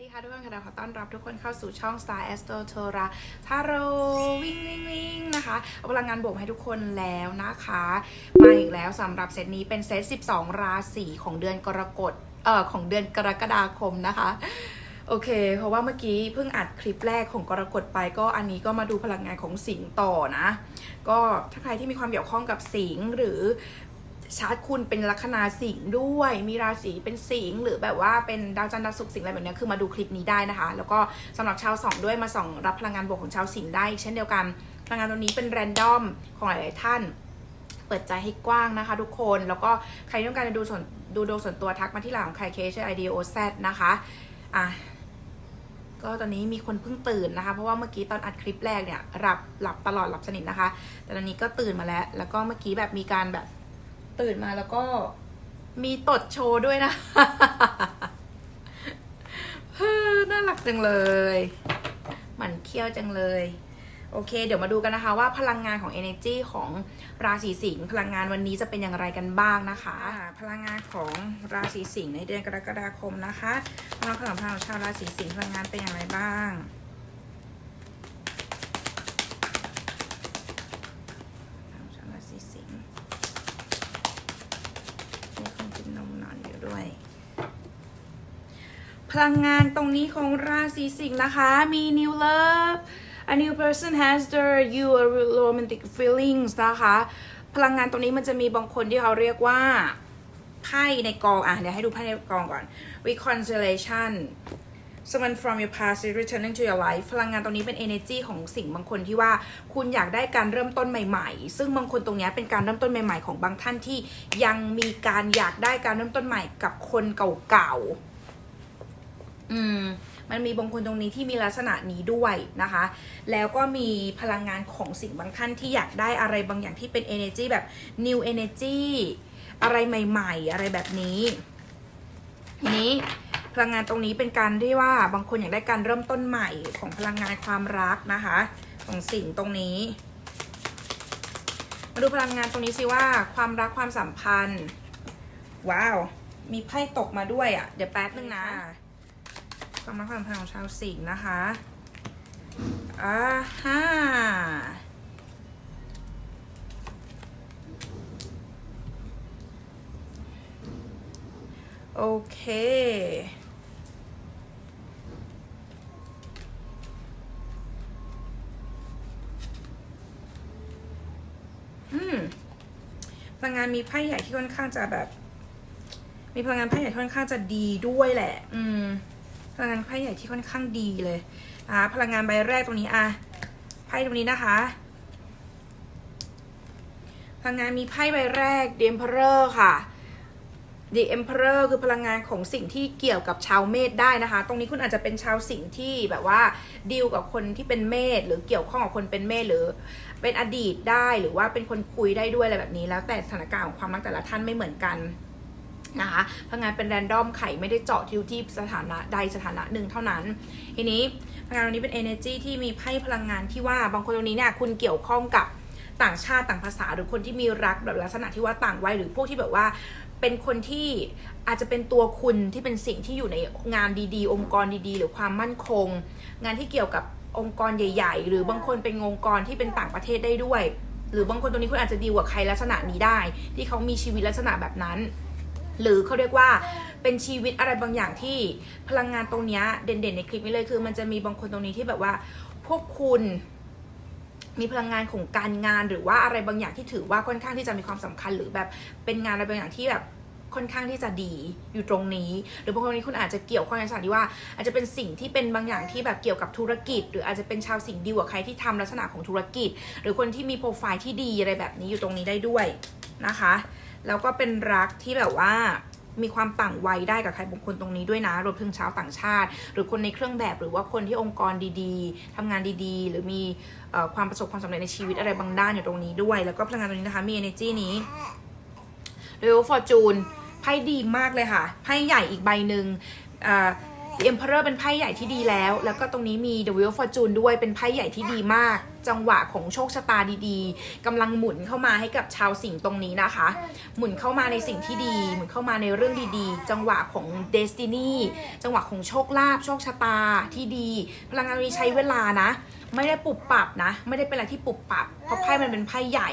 สดีค่ะทุกคนค่ะขอต้อนรับทุกคนเข้าสู่ช่อง Star Astro t o r a ทาโรวิ่งวิ่งวิ่งนะคะ เอาพลังงานบวกให้ทุกคนแล้วนะคะ มาอีกแล้วสำหรับเซตนี้เป็นเซต 12 ราศีของเดือนกรกฎเอ่อของเดือนกรกฎาคมนะคะ โอเค เพราะว่าเมื่อกี้เพิ่งอัดคลิปแรกของกรกฎไปก็อันนี้ก็มาดูพลังงานของสิงต่อนะ ก็ถ้าใครที่มีความเกี่ยวข้องกับสิงหรือ ชาร์ตคุณเป็นลัคนาสิงห์ด้วย มีราศีเป็นสิงห์หรือแบบว่าเป็นดาวจันทร์ดาวศุกร์สิงห์อะไรแบบนี้คือมาดูคลิปนี้ได้นะคะ แล้วก็สำหรับชาวสองด้วยมาส่องรับพลังงานบวกของชาวสิงห์ได้ เช่นเดียวกันพลังงานตัวนี้เป็นแรนดอมของหลายๆท่านเปิดใจให้กว้างนะคะทุกคน แล้วก็ใครต้องการจะดูส่วนดูดวงส่วนตัวทักมาที่หลังของใครเคชไอเดียโอแซดนะคะอะก็ตอนนี้มีคนเพิ่งตื่นนะคะ เพราะว่าเมื่อกี้ตอนอัดคลิปแรกเนี่ยหลับหลับตลอดหลับสนิทนะคะ แต่ตอนนี้ก็ตื่นมาแล้ว แล้วก็เมื่อกี้แบบมีการแบบ ตื่นมาแล้วก็มีตดโชว์ด้วยนะเฮ้อน่ารักจังเลยหมันเคี้ยวจังเลย โอเค เดี๋ยวมาดูกันนะคะว่าพลังงานของ energy ของราศีสิงห์พลังงานวันนี้จะเป็นอย่างไรกันบ้างนะคะ พลังงานของราศีสิงห์ในเดือนกรกฎาคมนะคะพลังของชาวราศีสิงห์พลังงานเป็นอย่างไรบ้าง ลังงานตรงนี้ของราศีสิงห์นะคะ มี new love a new person has the you a romantic feelings นะคะ พลังงานตรงนี้มันจะมีบางคนที่เขาเรียกว่าไพ่ในกอง อะ เดี๋ยวให้ดูไพ่ในกองก่อน reconciliation someone from your past is returning to your life พลังงานตรงนี้เป็น energy ของสิ่งบางคนที่ว่าคุณอยากได้การเริ่มต้นใหม่ ๆ ซึ่งบางคนตรงนี้เป็นการเริ่มต้นใหม่ ๆ ของบางท่านที่ยังมีการอยากได้การเริ่มต้นใหม่กับคนเก่าๆ อืมมันมีบางคนตรงนี้ที่มีลักษณะนี้ด้วยนะคะ แล้วก็มีพลังงานของสิ่งบางท่านที่อยากได้อะไรบางอย่างที่เป็น energy แบบ new energy อะไรใหม่ ๆ อะไรแบบนี้ทีนี้พลังงานตรงนี้เป็นการที่ว่าบางคนอยากได้การเริ่มต้นใหม่ของพลังงานความรักนะคะ ของสิ่งตรงนี้ มาดูพลังงานตรงนี้สิว่าความรักความสัมพันธ์ ว้าว มีไพ่ตกมาด้วยอะ่ะ เดี๋ยวแป๊บนึงนะ ความรักความสัมพันธ์ของชาวสิงห์นะคะอ่าฮ่าโอเคพลังงานมีไพ่ใหญ่ที่ค่อนข้างจะแบบ มีพลังงานไพ่ใหญ่ค่อนข้างจะดีด้วยแหละ อืม พลังงานไพ่ใหญ่ที่ค่อนข้างดีเลยอ่าพลังงานใบแรกตรงนี้อะไพ่ตรงนี้นะคะพลังงานมีไพ่ใบแรก The Emperor ค่ะ The Emperor คือพลังงานของสิ่งที่เกี่ยวกับชาวเมษได้นะคะ ตรงนี้คุณอาจจะเป็นชาวสิงห์ที่แบบว่าดีลกับคนที่เป็นเมษหรือเกี่ยวข้องกับคนเป็นเมษหรือ เป็นอดีตได้หรือว่าเป็นคนคุยได้ด้วยอะไรแบบนี้ แล้วแต่สถานการณ์ของความรักแต่ละท่านไม่เหมือนกัน นะคะพลังงานเป็นแรนดอมไข่ไม่ได้เจาะทิวที่สถานะใดสถานะหนึ่งเท่านั้น ทีนี้พลังงานตรงนี้เป็น energy ที่มีไพ่พลังงานที่ว่าบางคนตรงนี้เนี่ยคุณเกี่ยวข้องกับต่างชาติต่างภาษาหรือคนที่มีรักแบบลักษณะที่ว่าต่างวัยหรือพวกที่แบบว่าเป็นคนที่อาจจะเป็นตัวคุณที่เป็นสิ่งที่อยู่ในงานดีๆ องค์กรดีๆ หรือความมั่นคง งานที่เกี่ยวกับองค์กรใหญ่ ๆ หรือบางคนเป็นองค์กรที่เป็นต่างประเทศได้ด้วย หรือบางคนตรงนี้คุณอาจจะดีลกับใครลักษณะนี้ได้ ที่เขามีชีวิตลักษณะแบบนั้น หรือเขาเรียกว่าเป็นชีวิตอะไรบางอย่างที่พลังงานตรงนี้เด่นๆ ในคลิปนี้เลยคือมันจะมีบางคนตรงนี้ที่แบบว่า พวกคุณมีพลังงานของการงานหรือว่าอะไรบางอย่างที่ถือว่าค่อนข้างที่จะมีความสำคัญ หรือแบบเป็นงานอะไรบางอย่างที่แบบค่อนข้างที่จะดีอยู่ตรงนี้ หรือบางคนนี้คุณอาจจะเกี่ยวข้องในลักษณะที่ว่า อาจจะเป็นสิ่งที่เป็นบางอย่างที่แบบเกี่ยวกับธุรกิจ หรืออาจจะเป็นชาวสิ่งดีกว่าใครที่ทำลักษณะของธุรกิจ หรือคนที่มีโปรไฟล์ที่ดีอะไรแบบนี้อยู่ตรงนี้ได้ด้วยนะคะ แล้วก็เป็นรักที่แบบว่ามีความต่างวัยได้กับใครบางคนตรงนี้ด้วยนะรวมถึงชาวต่างชาติ หรือคนในเครื่องแบบหรือว่าคนที่องค์กรดีๆทำงานดีๆ หรือมีอความประสบความสำเร็จในชีวิตอะไรบางด้านอยู่ตรงนี้ด้วย แล้วก็พลังงานตรงนี้นะคะมี energy นี้เร w ฟอร์จูนไพ่ดีมากเลยค่ะไพ่ใหญ่อีกใบหนึ่งอ่า The Emperor เป็นไพ่ใหญ่ที่ดีแล้ว แล้วก็ตรงนี้มี The Wheel of Fortune ด้วยเป็นไพ่ใหญ่ที่ดีมาก จังหวะของโชคชะตาดีๆกำลังหมุนเข้ามาให้กับชาวสิงห์ตรงนี้นะคะ หมุนเข้ามาในสิ่งที่ดี หมุนเข้ามาในเรื่องดีๆ จังหวะของ Destiny จังหวะของโชคลาภโชคชะตาที่ดี พลังงานนี้ใช้เวลานะ ไม่ได้ปุบปับนะ ไม่ได้เป็นอะไรที่ปุบปับ เพราะไพ่มันเป็นไพ่ใหญ่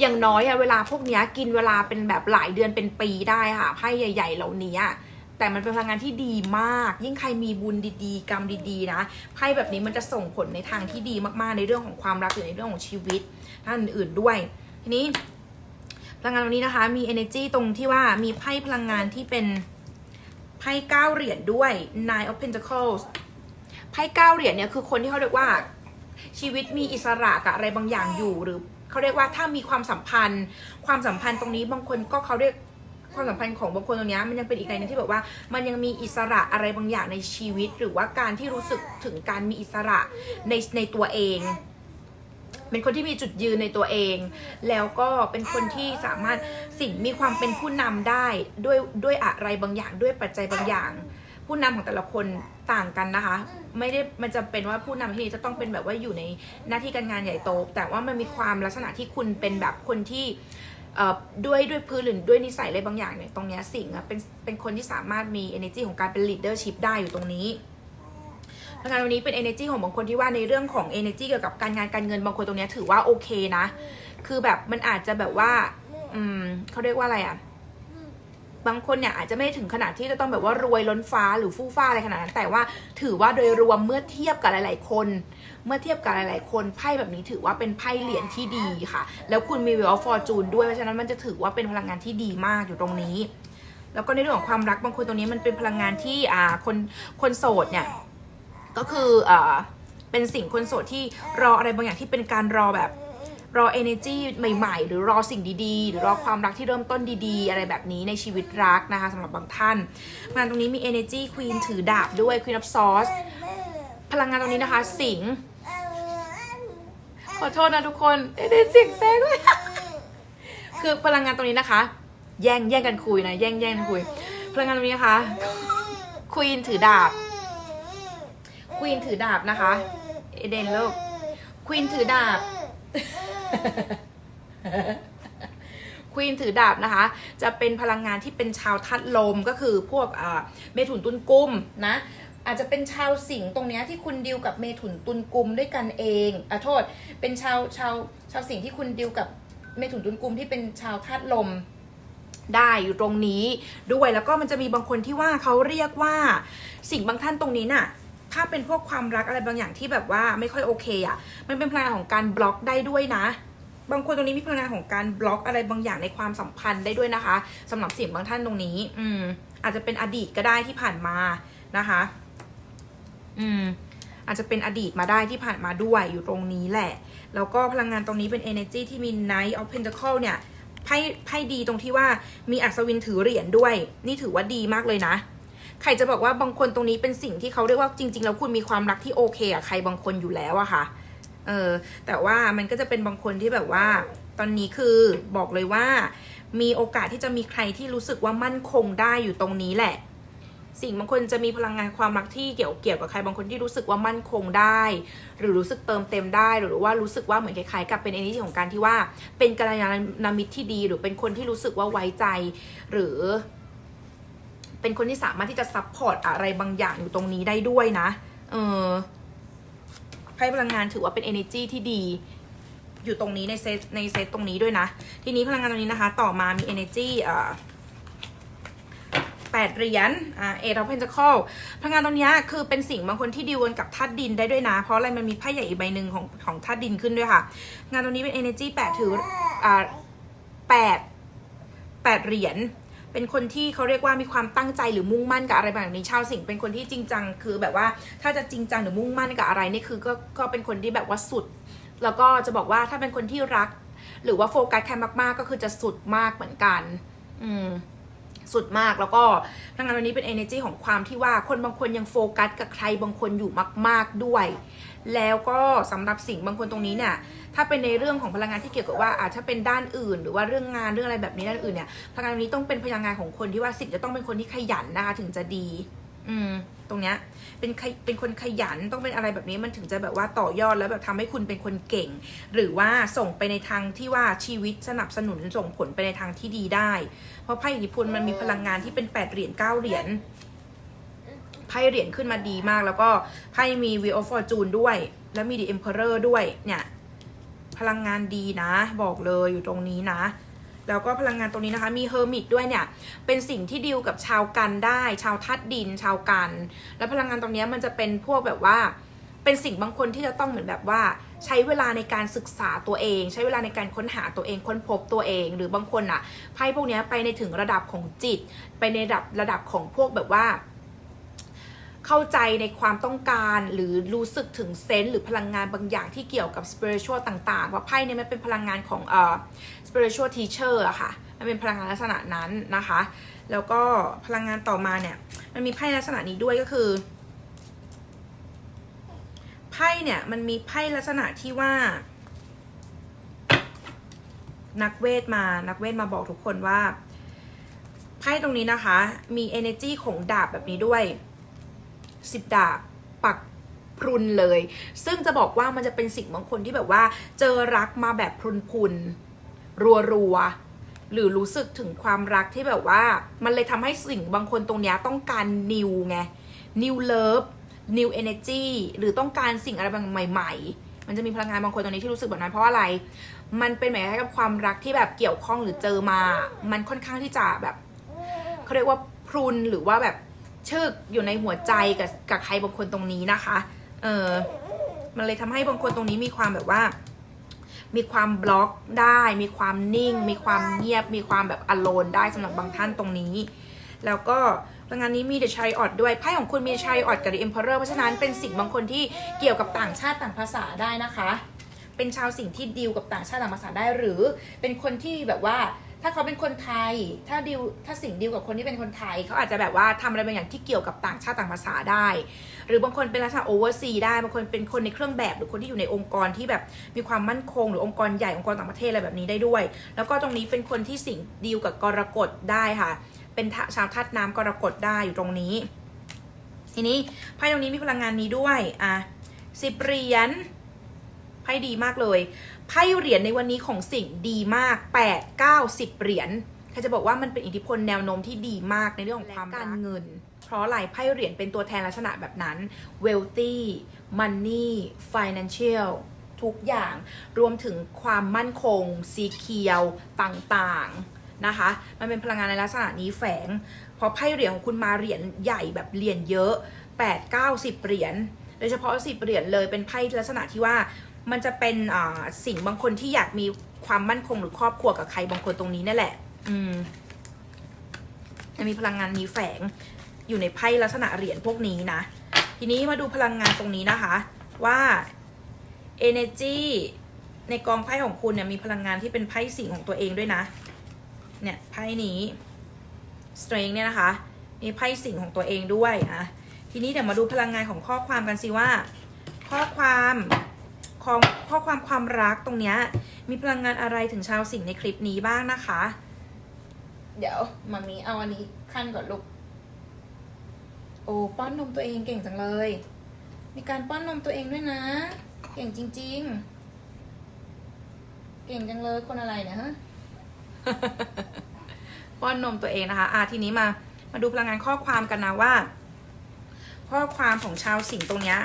อย่างน้อยอะเวลาพวกเนี้ยกินเวลาเป็นแบบหลายเดือนเป็นปีได้ค่ะไพ่ใหญ่ ๆ เหล่านี้ แต่มันเป็นพลังงานที่ดีมาก ยิ่งใครมีบุญดีๆ กรรมดีๆนะไพ่แบบนี้มันจะส่งผลในทางที่ดีมากๆในเรื่องของความรักหรือในเรื่องของชีวิตท่านอื่นๆด้วย ทีนี้พลังงานตรงนี้นะคะ มี energy ตรงที่ว่ามีไพ่พลังงานที่เป็นไพ่เก้าเหรียญด้วย nine of pentacles ไพ่เก้าเหรียญเนี่ยคือคนที่เขาเรียกว่าชีวิตมีอิสระกับอะไรบางอย่างอยู่หรือเขาเรียกว่าถ้ามีความสัมพันธ์ ความสัมพันธ์ตรงนี้บางคนก็เขาเรียก ความสัมพันธ์ของบางคนตรงนี้มันยังเป็นอีกในนึงที่แบบว่า มันยังมีอิสระอะไรบางอย่างในชีวิต หรือว่าการที่รู้สึกถึงการมีอิสระในในตัวเอง เป็นคนที่มีจุดยืนในตัวเอง แล้วก็เป็นคนที่สามารถสิ่งมีความเป็นผู้นำได้ด้วยด้วยอะไรบางอย่างด้วยปัจจัยบางอย่าง ผู้นำของแต่ละคนต่างกันนะคะ ไม่ได้มันจะเป็นว่าผู้นำที่นี่จะต้องเป็นแบบว่าอยู่ในหน้าที่การงานใหญ่โต แต่ว่ามันมีความลักษณะที่คุณเป็นแบบคนที่ ด้วยด้วยพื้นหรือด้วยนิสัยอะไรบางอย่างเนี่ยตรงเนี้ยสิ่งอะเป็นเป็นคนที่สามารถมี energy ของการเป็น leadership ได้อยู่ตรงนี้พลังงานตรงนี้เป็น energy ของบางคนที่ว่าในเรื่องของ energy เกี่ยวกับการงานการเงินบางคนตรงเนี้ยถือว่าโอเคนะ คือแบบมันอาจจะแบบว่า อืมเขาเรียกว่าอะไรอะ บางคนเนี่ยอาจจะไม่ถึงขนาดที่จะต้องแบบว่ารวยล้นฟ้าหรือฟู่ฟ้าอะไรขนาดนั้น แต่ว่าถือว่าโดยรวมเมื่อเทียบกับหลาย ๆ คน เมื่อเทียบกับหลาย ๆ คนไพ่แบบนี้ถือว่าเป็นไพ่เหรียญที่ดีค่ะ แล้วคุณมี Wheel of Fortune ด้วยเพราะฉะนั้นมันจะถือว่าเป็นพลังงานที่ดีมากอยู่ตรงนี้ แล้วก็ในเรื่องของความรักบางคนตรงนี้มันเป็นพลังงานที่อ่าคนคนโสดเนี่ยก็คือเอ่อเป็นสิ่งคนโสดที่รออะไรบางอย่างที่เป็นการรอแบบ รอ energy ใหม่ ๆ หรือรอสิ่งดีๆ หรือรอความรักที่เริ่มต้นดีๆ อะไรแบบนี้ในชีวิตรักนะคะสำหรับบางท่านงานตรงนี้มี energy queen ถือดาบด้วย queen of swords พลังงานตรงนี้นะคะสิงขอโทษนะทุกคนเด็เสียงแซงเลยคือพลังงานตรงนี้นะคะ แย่งแย่งกันคุยนะแย่งแย่งกันคุย พลังงานตรงนี้นะคะควีนถือดาบควีนถือดาบนะคะเอเดนโลกควีนถือดาบ ควีนถือดาบนะคะ จะเป็นพลังงานที่เป็นชาวทัดลมก็คือพวกเมถุนตุลกุมนะ อาจจะเป็นชาวสิงตรงนี้ที่คุณดิวกับเมถุนตุลกุมด้วยกันเองอะโทษ เป็นชาวชาวชาวสิงที่คุณดิวกับเมถุนตุลกุมที่เป็นชาวธาตุลมได้อยู่ตรงนี้ด้วยแล้วก็มันจะมีบางคนที่ว่าเขาเรียกว่าสิ่งบางท่านตรงนี้น่ะ ถ้าเป็นพวกความรักอะไรบางอย่างที่แบบว่าไม่ค่อยโอเคอะ มันเป็นพลังของการบล็อกได้ด้วยนะ บางคนตรงนี้มีพลังงานของการบล็อกอะไรบางอย่างในความสัมพันธ์ได้ด้วยนะคะสำหรับสิ่งบางท่านตรงนี้ อืม อาจจะเป็นอดีตก็ได้ที่ผ่านมานะคะ อืม อาจจะเป็นอดีตมาได้ที่ผ่านมาด้วยอยู่ตรงนี้แหละ แล้วก็พลังงานตรงนี้เป็น energy ที่มี Knight of Pentacle เนี่ยไพ่ไพ่ดีตรงที่ว่ามีอัศวินถือเหรียญด้วย นี่ถือว่าดีมากเลยนะใครจะบอกว่าบางคนตรงนี้เป็นสิ่งที่เขาเรียกว่าจริง ๆ แล้วคุณมีความรักที่โอเคอะใครบางคนอยู่แล้วอะค่ะ เออแต่ว่ามันก็จะเป็นบางคนที่แบบว่า ตอนนี้คือบอกเลยว่า มีโอกาสที่จะมีใครที่รู้สึกว่ามั่นคงได้อยู่ตรงนี้แหละ สิ่งบางคนจะมีพลังงานความรักที่เกี่ยวเกี่ยวกับใครบางคนที่รู้สึกว่ามั่นคงได้ หรือรู้สึกเติมเต็มได้ หรือว่ารู้สึกว่าเหมือนคล้ายๆกับเป็น energy ของการที่ว่า เป็นกัลยาณมิตรที่ดี หรือเป็นคนที่รู้สึกว่าไว้ใจ หรือ เป็นคนที่สามารถที่จะซัพพอร์ตอะไรบางอย่างอยู่ตรงนี้ได้ด้วยนะ เออ ไพ่พลังงานถือว่าเป็น energy ที่ดี อยู่ตรงนี้ในเซตในเซตตรงนี้ด้วยนะ ทีนี้พลังงานตรงนี้นะคะ ต่อมามี energy เอ่อแปดเหรียญอ่าเอทอเพนจ c ค e พลังงานตรงนี้คือเป็นสิ่งบางคนที่ดีลกันกับธาตุดินได้ด้วยนะ เพราะอะไรมันมีไพ่ใหญ่อีกใบหนึ่งของของธาตุดินขึ้นด้วยค่ะ งานตรงนี้เป็น energy แปดถืออ่าแปดแปดเหรียญ เป็นคนที่เขาเรียกว่ามีความตั้งใจหรือมุ่งมั่นกับอะไรแบบนี้ชาวสิงห์เป็นคนที่จริงจังคือแบบว่าถ้าจะจริงจังหรือมุ่งมั่นกับอะไรนี่คือก็ก็เป็นคนที่แบบว่าสุด แล้วก็จะบอกว่าถ้าเป็นคนที่รัก หรือว่าโฟกัสใครมากๆ ก็คือจะสุดมากเหมือนกัน อืมสุดมากแล้วก็พลังงานวันนี้เป็น energy ของความที่ว่าคนบางคนยังโฟกัสกับใครบางคนอยู่มาก ๆด้วย แล้วก็สำหรับสิ่งบางคนตรงนี้เนี่ยถ้าเป็นในเรื่องของพลังงานที่เกี่ยวกับว่าอาจจะเป็นด้านอื่น หรือว่าเรื่องงานเรื่องอะไรแบบนี้ด้านอื่นเนี่ยพลังงานนี้ต้องเป็นพลังงานของคนที่ว่าสิ่งจะต้องเป็นคนที่ขยันนะคะถึงจะดี อืมตรงเนี้ยเป็นเป็นคนขยันต้องเป็นอะไรแบบนี้มันถึงจะแบบว่าต่อยอดแล้วแบบทำให้คุณเป็นคนเก่ง หรือว่าส่งไปในทางที่ว่าชีวิตสนับสนุนส่งผลไปในทางที่ดีได้ เพราะไพ่อิทธิพลมันมีพลังงานที่เป็นแปดเหรียญเก้าเหรียญ พ่เหรียญขึ้นมาดีมาก แล้วก็ไพ่มี Wheel of Fortune ด้วย แล้วมี The Emperor ด้วยเนี่ยพลังงานดีนะ บอกเลยอยู่ตรงนี้นะ แล้วก็พลังงานตรงนี้นะคะมีเฮอร์มิตด้วยเนี่ย เป็นสิ่งที่ดีลกับชาวกันได้ ชาวธาตุดิน ชาวกัน แล้วพลังงานตรงนี้มันจะเป็นพวกแบบว่าเป็นสิ่งบางคนที่จะต้องเหมือนแบบว่า ใช้เวลาในการศึกษาตัวเอง ใช้เวลาในการค้นหาตัวเองค้นพบตัวเอง หรือบางคนอะไพ่พวกนี้ไปในถึงระดับของจิต ไปในระดับระดับของพวกแบบว่า เข้าใจในความต้องการหรือรู้สึกถึงเซนส์หรือพลังงานบางอย่างที่เกี่ยวกับ spiritual ต่างๆ เพราะไพ่เนี่ยมันเป็นพลังงานของเอ่อ spiritual teacher อะค่ะ มันเป็นพลังงานลักษณะนั้นนะคะ แล้วก็พลังงานต่อมาเนี่ยมันมีไพ่ลักษณะนี้ด้วยก็คือไพ่เนี่ยมันมีไพ่ลักษณะที่ว่า นักเวทมานักเวทมาบอกทุกคนว่าไพ่ตรงนี้นะคะ มี energy ของดาบแบบนี้ด้วย สิบดาบปักพรุนเลย ซึ่งจะบอกว่ามันจะเป็นสิ่งบางคนที่แบบว่า เจอรักมาแบบพรุนพรุนรัวรัวหรือรู้สึกถึงความรักที่แบบว่า มันเลยทำให้สิ่งบางคนตรงนี้ต้องการนิวไงนิวเลิฟนิวเอเนจีหรือต้องการสิ่งอะไรบางใหม่ ๆ มันจะมีพลังงานบางคนตรงนี้ที่รู้สึกแบบนั้นเพราะอะไร มันเป็นหมายกับความรักที่แบบเกี่ยวข้องหรือเจอมา มันค่อนข้างที่จะแบบเขาเรียกว่าพรุนหรือว่าแบบ ชึกอยู่ในหัวใจกับกับใครบางคนตรงนี้นะคะ เออมันเลยทำให้บางคนตรงนี้มีความแบบว่า มีความบล็อกได้ มีความนิ่ง มีความเงียบ มีความแบบอโลนได้สำหรับบางท่านตรงนี้ แล้วก็พลังงานนี้มีเดชัยออดด้วยไพ่ของคุณมีชัยออดกับ The Emperor เพราะฉะนั้นเป็นสิ่งบางคนที่เกี่ยวกับต่างชาติต่างภาษาได้นะคะ เป็นชาวสิ่งที่ดีลกับต่างชาติต่างภาษาได้หรือ เป็นคนที่แบบว่า ถ้าเขาเป็นคนไทย ถ้าดีลถ้าสิ่งดีลกับคนที่เป็นคนไทย เขาอาจจะแบบว่าทำอะไรบางอย่างที่เกี่ยวกับต่างชาติต่างภาษาได้ หรือบางคนเป็นลักษณะโอเวอร์ซีได้ บางคนเป็นคนในเครื่องแบบ หรือคนที่อยู่ในองค์กรที่แบบมีความมั่นคง หรือองค์กรใหญ่องค์กรต่างประเทศอะไรแบบนี้ได้ด้วย แล้วก็ตรงนี้เป็นคนที่สิ่งดีลกับกรกฎได้ค่ะ เป็นชาวธาตุน้ำกรกฎได้อยู่ตรงนี้ ทีนี้ไพ่ตรงนี้มีพลังงานนี้ด้วย อะสิบเหรียญไพ่ดีมากเลย ไพ่เหรียญในวันนี้ของสิ่งดีมาก 8 9 10 เหรียญใครจะบอกว่ามันเป็นอิทธิพลแนวโน้มที่ดีมากในเรื่องของความการเงิน เพราะอะไรไพ่เหรียญเป็นตัวแทนลักษณะแบบนั้น wealthy money financial ทุกอย่างรวมถึงความมั่นคง สีเขียวต่างๆนะคะ มันเป็นพลังงานในลักษณะนี้แฝงพอไพ่เหรียญของคุณมาเหรียญใหญ่แบบเหรียญเยอะ 8 9 10 เหรียญโดยเฉพาะ 10 เหรียญเลยเป็นไพ่ลักษณะที่ว่า มันจะเป็นสิ่งบางคนที่อยากมีความมั่นคงหรือครอบครัวกับใครบางคนตรงนี้นั่นแหละ อืมจะมีพลังงานนี้แฝงอยู่ในไพ่ลักษณะเหรียญพวกนี้นะ ทีนี้มาดูพลังงานตรงนี้นะคะ ว่า energy ในกองไพ่ของคุณเนี่ยมีพลังงานที่เป็นไพ่สิ่งของตัวเองด้วยนะ เนี่ยไพ่นี้ strength เนี่ยนะคะ มีไพ่สิ่งของตัวเองด้วยอะทีนี้เดี๋ยวมาดูพลังงานของข้อความกันสิว่า ข้อความ ของข้อความความรักตรงเนี้ยมีพลังงานอะไรถึงชาวสิ่งในคลิปนี้บ้างนะคะ เดี๋ยวมามีเอาอันนี้ขั้นก่อนลูกโอ้ป้อนนมตัวเองเก่งจังเลย มีการป้อนนมตัวเองด้วยนะ เก่งจริง ๆ เก่งจังเลยคนอะไรเนี่ยฮะป้อนนมตัวเองนะคะ อะทีนี้มา มาดูพลังงานข้อความกันนะว่า ข้อความของชาวสิงห์ตรงเนี้ย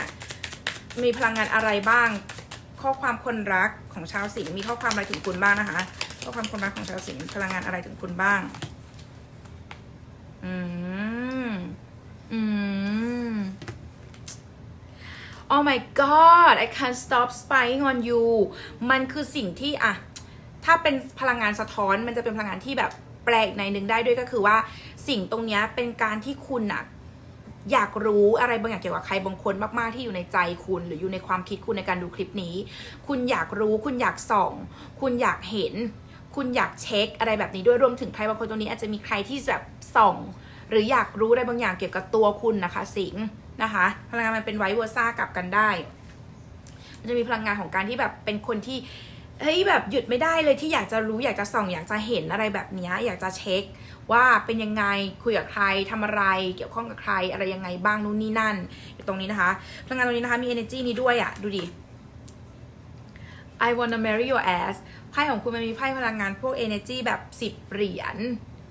มีพลังงานอะไรบ้าง ข้อความคนรักของชาวสิงห์มีข้อความอะไรถึงคุณบ้างนะคะ ข้อความคนรักของชาวสิงห์พลังงานอะไรถึงคุณบ้าง อืม อืม Oh my god I can't stop spying on you มันคือสิ่งที่อะถ้าเป็นพลังงานสะท้อนมันจะเป็นพลังงานที่แบบแปลกในหนึ่งได้ด้วยก็คือว่าสิ่งตรงนี้เป็นการที่คุณอะ อยากรู้อะไรบางอย่างเกี่ยวกับใครบางคนมาก ๆ ที่อยู่ในใจคุณ หรืออยู่ในความคิดคุณในการดูคลิปนี้ คุณอยากรู้ คุณอยากส่อง คุณอยากเห็น คุณอยากเช็คอะไรแบบนี้ด้วยรวมถึงใครบางคนตรงนี้อาจจะมีใครที่แบบส่อง หรืออยากรู้อะไรบางอย่างเกี่ยวกับตัวคุณนะคะ สิงนะคะพลังงานมันเป็นไวเวอร์ซ่ากลับกันได้มันจะมีพลังงานของการที่แบบเป็นคนที่เฮ้ยแบบหยุดไม่ได้เลยที่อยากจะรู้อยากจะส่อง อยากจะเห็นอะไรแบบนี้อยากจะเช็ค ว่าเป็นยังไงคุยกับใครทำอะไรเกี่ยวข้องกับใครอะไรยังไงบ้างนู่นนี่นั่นอยู่ตรงนี้นะคะพลังงานตรงนี้นะคะมี energy นี้ด้วยอะ่ะดูดิ I wanna marry your ass ไพ่ของคุณมันมีไพ่พลังงานพวก energy แบบ 10 เหรียญ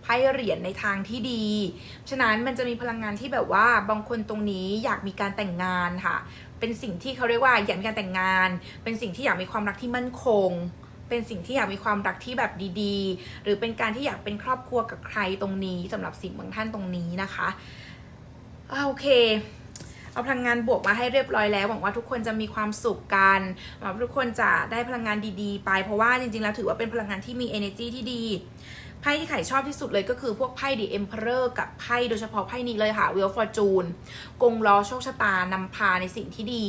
ไพ่เหรียญในทางที่ดี ฉะนั้นมันจะมีพลังงานที่แบบว่าบางคนตรงนี้อยากมีการแต่งงานค่ะ เป็นสิ่งที่เขาเรียกว่าอยากมีการแต่งงาน เป็นสิ่งที่อยากมีความรักที่มั่นคง เป็นสิ่งที่อยากมีความรักที่แบบดีๆ หรือเป็นการที่อยากเป็นครอบครัวกับใครตรงนี้สำหรับสิ่งบางท่านตรงนี้นะคะโอเคเอาพลังงานบวกมาให้เรียบร้อยแล้วหวังว่าทุกคนจะมีความสุขกันหวังว่าทุกคนจะได้พลังงานดีๆ ไป เพราะว่าจริงๆแล้วถือว่าเป็นพลังงานที่มี energy ที่ดี ไพ่ที่ไข่ชอบที่สุดเลยก็คือพวกไพ่ The Emperor กับไพ่โดยเฉพาะไพ่นี้เลยค่ะ Wheel Fortune กงล้อโชคชะตานำพาในสิ่งที่ดี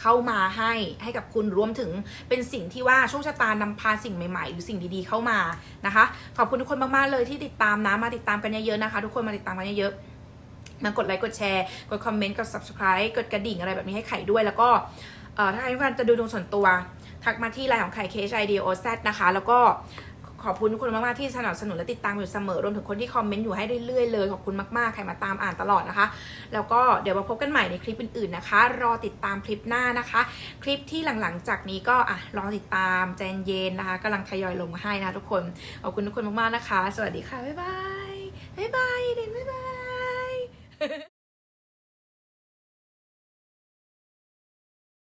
เข้ามาให้ให้กับคุณรวมถึงเป็นสิ่งที่ว่าโชคชะตานำพาสิ่งใหม่ๆ หรือสิ่งดีๆเข้ามานะคะ ขอบคุณทุกคนมากๆเลยที่ติดตามนะมาติดตามกันเยอะๆนะคะ ทุกคนมาติดตามกันเยอะๆมากดไลค์กดแชร์ กดคอมเมนต์กด subscribe กดกระดิ่งอะไรแบบนี้ให้ไข่ด้วยแล้วก็ถ้าใครต้องการจะดูดวงส่วนตัวทักมาที่ไลน์ของไข่ k h i d o z นะคะ แล้วก็ ขอบคุณทุกคนมากๆที่สนับสนุนและติดตามอยู่เสมอรวมถึงคนที่คอมเมนต์อยู่ให้เรื่อยๆเลยขอบคุณมากๆใครมาตามอ่านตลอดนะคะ แล้วก็เดี๋ยวมาพบกันใหม่ในคลิปอื่นๆนะคะ รอติดตามคลิปหน้านะคะ คลิปที่หลังๆจากนี้ก็อะรอติดตามใจนเย็นนะคะกำลังทยอยลงมาให้นะทุกคนขอบคุณทุกคนมากๆนะคะ สวัสดีค่ะบ๊ายบายบ๊ายบายเดนบ๊ายบาย